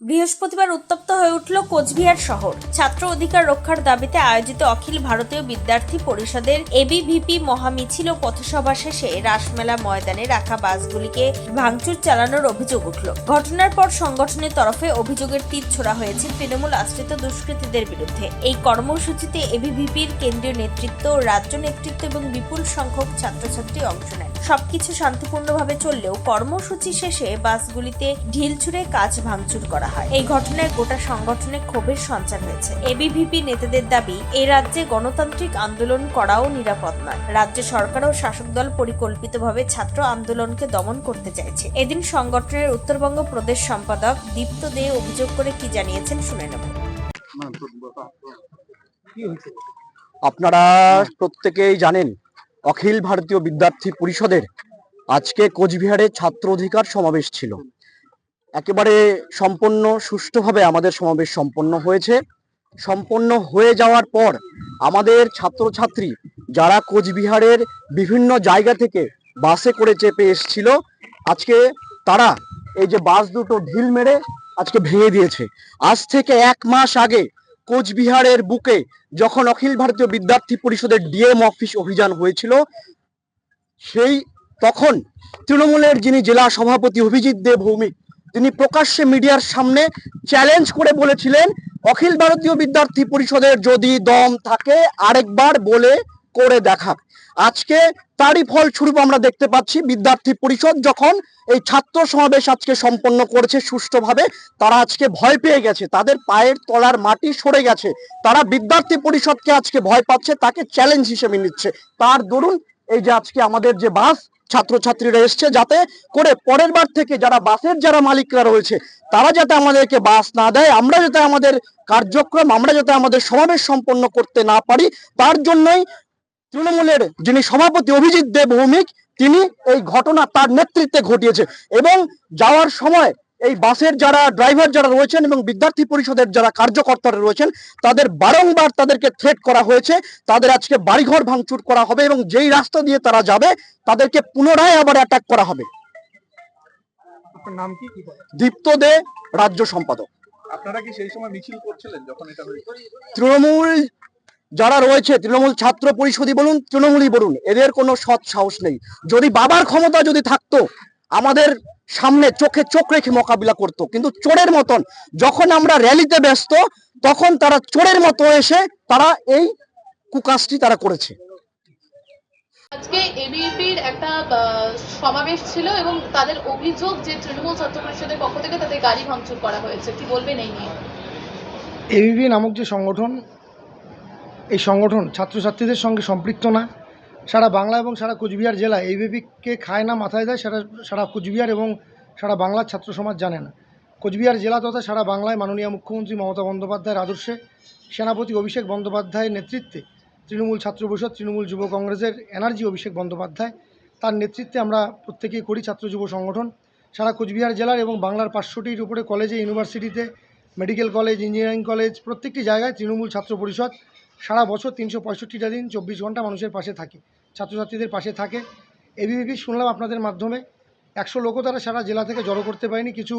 বৃহস্পতিবার উত্তপ্ত হয়ে উঠল কোচবিহার শহর। ছাত্র অধিকার রক্ষার দাবিতে আয়োজিত অখিল ভারতীয় বিদ্যার্থী পরিষদের এবিভিপি মহামিছিল পথসভা শেষে রাসমেলা ময়দানে রাখা বাসগুলিকে ভাঙচুর চালানোর অভিযোগ উঠল। ঘটনার পর সংগঠনের তরফে অভিযোগের তীর ছোড়া হয়েছে তৃণমূল আশ্রিত দুষ্কৃতীদের বিরুদ্ধে। এই কর্মসূচিতে এবিভিপির কেন্দ্রীয় নেতৃত্ব, রাজ্য নেতৃত্ব এবং বিপুল সংখ্যক ছাত্রছাত্রী অংশ নেয় সবকিছু শান্তিপূর্ণভাবে চললেও কর্মসূচি শেষে বাসগুলিতে ঢিল ছুড়ে কাজ ভাঙচুর করা হয়। এই ঘটনায় গোটা সংগঠনে ক্ষোভের সঞ্চার হয়েছে। এবিভিপি নেতাদের দাবি এই রাজ্যে গণতান্ত্রিক আন্দোলন করাও নিরাপদ নয়। রাজ্য সরকার ও শাসক দল পরিকল্পিতভাবে ছাত্র আন্দোলনকে দমন করতে চাইছে। এদিন সংগঠনের উত্তরবঙ্গ প্রদেশ সম্পাদক দীপ্ত দে অভিযোগ করে কি জানিয়েছেন শুনে নেব। আপনারা প্রত্যেকেই জানেন, অখিল ভারতীয় বিদ্যার্থী পরিষদের আজকে কোচবিহারে ছাত্র অধিকার সমাবেশ ছিল। একেবারে সম্পন্ন সুষ্ঠুভাবে আমাদের সমাবেশ সম্পন্ন হয়েছে। সম্পন্ন হয়ে যাওয়ার পর আমাদের ছাত্রছাত্রী যারা কোচবিহারের বিভিন্ন জায়গা থেকে বাসে করে চেপে এসছিল, আজকে তারা এই যে বাস দুটো ঢিল মেরে আজকে ভেঙে দিয়েছে। আজ থেকে এক মাস আগে কোচবিহারের বুকে যখন অখিল ভারতীয় বিদ্যার্থী পরিষদের ডিএম অফিস অভিযান হয়েছিল, সেই তখন তৃণমূলের যিনি জেলা সভাপতি অভিজিৎ দেব ভৌমিক তিনি প্রকাশ্যে মিডিয়ার সামনে চ্যালেঞ্জ করে বলেছিলেন, অখিল ভারতীয় বিদ্যার্থী পরিষদের যদি দম থাকে, আরেকবার বলে করে দেখা আজকে তারই ফল ফলস্বরূপ আমরা দেখতে পাচ্ছি, বিদ্যার্থী পরিষদ যখন এই ছাত্র সমাবেশ আজকে সম্পন্ন করেছে সুষ্ঠুভাবে, তারা আজকে ভয় পেয়ে গেছে, তাদের পায়ের তলার মাটি সরে গেছে। তারা বিদ্যার্থী পরিষদকে আজকে ভয় পাচ্ছে, তাকে চ্যালেঞ্জ হিসেবে নিচ্ছে। তার দরুন এই যে আজকে আমাদের যে বাস, ছাত্রছাত্রীরা এসছে যাতে করে পরের বার থেকে যারা বাসের যারা মালিকরা রয়েছে, তারা যাতে আমাদেরকে বাস না দেয়, আমরা যাতে আমাদের কার্যক্রম, আমরা যাতে আমাদের সমাবেশ সম্পন্ন করতে না পারি, তার জন্যই তৃণমূলের যিনি সভাপতি অভিজিৎ দেব ভৌমিক তিনি এই ঘটনা তার নেতৃত্বে ঘটিয়েছে। এবং যাওয়ার সময় এই বাসের যারা ড্রাইভার যারা রয়েছেন এবং বিদ্যার্থী পরিষদের যারা কার্যকর্তারা রয়েছেন তাদের বারংবার তাদেরকে থ্রেট করা হয়েছে। তাদের আজকে বাড়িঘর ভাঙচুর করা হবে এবং যেই রাস্তা দিয়ে তারা যাবে তাদেরকে পুনরায় আবার অ্যাটাক করা হবে। নাম কি? দীপ্ত দে রাজ্য সম্পাদক। আপনারা কি সেই সময় মিছিল করছিলেন যখন এটা তৃণমূল যারা রয়েছে তৃণমূল ছাত্র পরিষদই বলুন তৃণমূলই বলুন এদের কোনো সৎ সাহস নেই। যদি বাবার ক্ষমতা যদি থাকতো আমাদের সামনে চোখে চোখ রেখে মোকাবিলা করতো। কিন্তু চোরের মতন যখন আমরা র্যালিতে ব্যস্ত তখন তারা চোরের মতো এসে তারা এই কুকাজটি তারা করেছে। আজকে এবিপির একটা সমাবেশ ছিল এবং তাদের অভিযোগ যে তৃণমূল ছাত্র পরিষদের পক্ষ থেকে তাদের গাড়ি ভাঙচুর করা হয়েছে। কি বলবেন এই নিয়ে? এবিপি নামক যে সংগঠন এই সংগঠন ছাত্রছাত্রীদের সঙ্গে সম্পৃক্ত না। সারা বাংলা এবং সারা কোচবিহার জেলা এবিপিকে খায় না, মাথায় দেয় সারা সারা কোচবিহার এবং সারা বাংলার ছাত্র সমাজ জানে না। কোচবিহার জেলা তথা সারা বাংলায় মাননীয় মুখ্যমন্ত্রী মমতা বন্দ্যোপাধ্যায়ের আদর্শে সেনাপতি অভিষেক বন্দ্যোপাধ্যায়ের নেতৃত্বে, তৃণমূল ছাত্র পরিষদ, তৃণমূল যুব কংগ্রেসের এনার্জি অভিষেক বন্দ্যোপাধ্যায়, তার নেতৃত্বে আমরা প্রত্যেকেই করি ছাত্র যুব সংগঠন। সারা কোচবিহার জেলার এবং বাংলার পাঁচশোটির উপরে কলেজে, ইউনিভার্সিটিতে, মেডিকেল কলেজ, ইঞ্জিনিয়ারিং কলেজ, প্রত্যেকটি জায়গায় তৃণমূল ছাত্র পরিষদ সারা বছর তিনশো পঁয়ষট্টিটা দিন চব্বিশ ঘণ্টা মানুষের পাশে থাকে। ছাত্রছাত্রীদের পাশে থাকে। এবিভিপি শুনলাম আপনাদের মাধ্যমে। একশো লোকও তারা সারা জেলা থেকে জড়ো করতে পারেনি। কিছু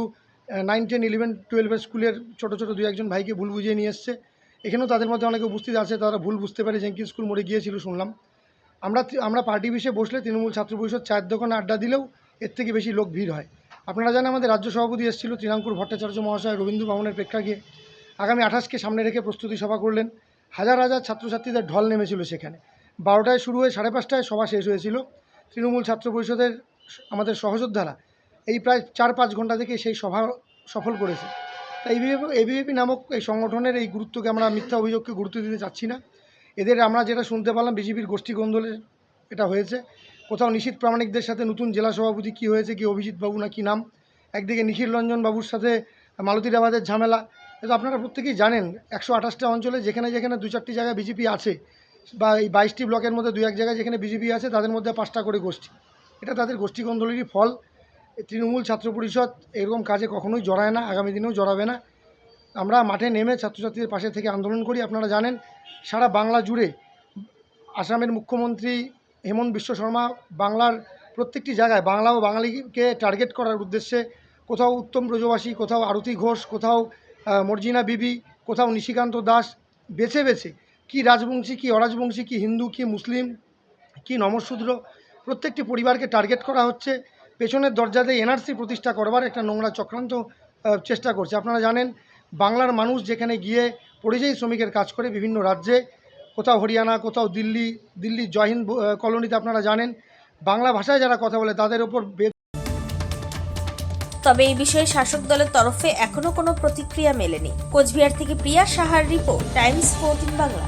নাইন টেন ইলেভেন টুয়েলভের স্কুলের ছোটো ছোটো দু একজন ভাইকে ভুল বুঝিয়ে নিয়ে এসছে। এখানেও তাদের মধ্যে অনেকে উপস্থিত আছে, তারা ভুল বুঝতে পারে জেঙ্কিন স্কুল মরে গিয়েছিল শুনলাম। আমরা আমরা পার্টি বিষয়ে বসলে তৃণমূল ছাত্র পরিষদ চায়ের দোকানে আড্ডা দিলেও এর থেকে বেশি লোক ভিড় হয়। আপনারা জানেন আমাদের রাজ্য সভাপতি এসেছিল তৃণাঙ্কুর ভট্টাচার্য মহাশয় রবীন্দ্র ভবনের প্রেক্ষাগৃহে। আগামী আঠাশকে সামনে রেখে প্রস্তুতি সভা করলেন। হাজার হাজার ছাত্রছাত্রীদের ঢল নেমেছিল সেখানে। বারোটায় শুরু হয়ে সাড়ে পাঁচটায় সভা শেষ হয়েছিল। তৃণমূল ছাত্র পরিষদের আমাদের সহযোদ্ধারা এই প্রায় চার পাঁচ ঘণ্টা থেকে সেই সভা সফল করেছে। তাই এবিএপি নামক এই সংগঠনের এই গুরুত্বকে আমরা মিথ্যা অভিযোগকে গুরুত্ব দিতে চাচ্ছি না। এদের আমরা যেটা শুনতে পারলাম বিজেপির গোষ্ঠী কোন্দলের এটা হয়েছে। কোথাও নিশীত প্রামাণিকদের সাথে নতুন জেলা সভাপতি কী হয়েছে, কি অভিজিৎ বাবু না কি নাম? একদিকে নিখিল রঞ্জন বাবুর সাথে মালতী রাবাদের ঝামেলা। এটা আপনারা প্রত্যেকেই জানেন, একশো আঠাশটা অঞ্চলে যেখানে যেখানে দু চারটি জায়গায় বিজেপি আছে। বা এই বাইশটি ব্লকের মধ্যে দু এক জায়গায় যেখানে বিজেপি আছে, তাদের মধ্যে পাঁচটা করে গোষ্ঠী। এটা তাদের গোষ্ঠী কোন্দলেরই ফল তৃণমূল ছাত্র পরিষদ এরকম কাজে কখনোই জড়ায় না, আগামী দিনেও জড়াবে না। আমরা মাঠে নেমে ছাত্রছাত্রীদের পাশে থেকে আন্দোলন করি। আপনারা জানেন, সারা বাংলা জুড়ে আসামের মুখ্যমন্ত্রী হেমন্ত বিশ্ব শর্মা বাংলার প্রত্যেকটি জায়গায়, বাংলা ও বাঙালিকে টার্গেট করার উদ্দেশ্যে কোথাও উত্তম ব্রজবাসী, কোথাও আরতি ঘোষ, কোথাও মর্জিনা বিবি, কোথাও নিশিকান্ত দাস বেছে বেছে কি রাজবংশী, কি অরাজবংশী, কি হিন্দু, কি মুসলিম, কি নমশূদ্র, প্রত্যেকটি পরিবারকে টার্গেট করা হচ্ছে। পেছনের দরজাতে এনআরসি প্রতিষ্ঠা করবার একটা নোংরা চক্রান্ত চেষ্টা করছে। আপনারা জানেন, বাংলার মানুষ যেখানে গিয়ে পরিযায়ী শ্রমিকের কাজ করে বিভিন্ন রাজ্যে, কোথাও হরিয়ানা, কোথাও দিল্লি দিল্লি জয়হিন্দ কলোনিতে আপনারা জানেন, বাংলা ভাষায় যারা কথা বলে তাদের ওপর তবে এই বিষয়ে শাসক দলের তরফে এখনও কোনো প্রতিক্রিয়া মেলেনি। কোচবিহার থেকে প্রিয়া সাহার রিপোর্ট, টাইমস ফোরটিন বাংলা।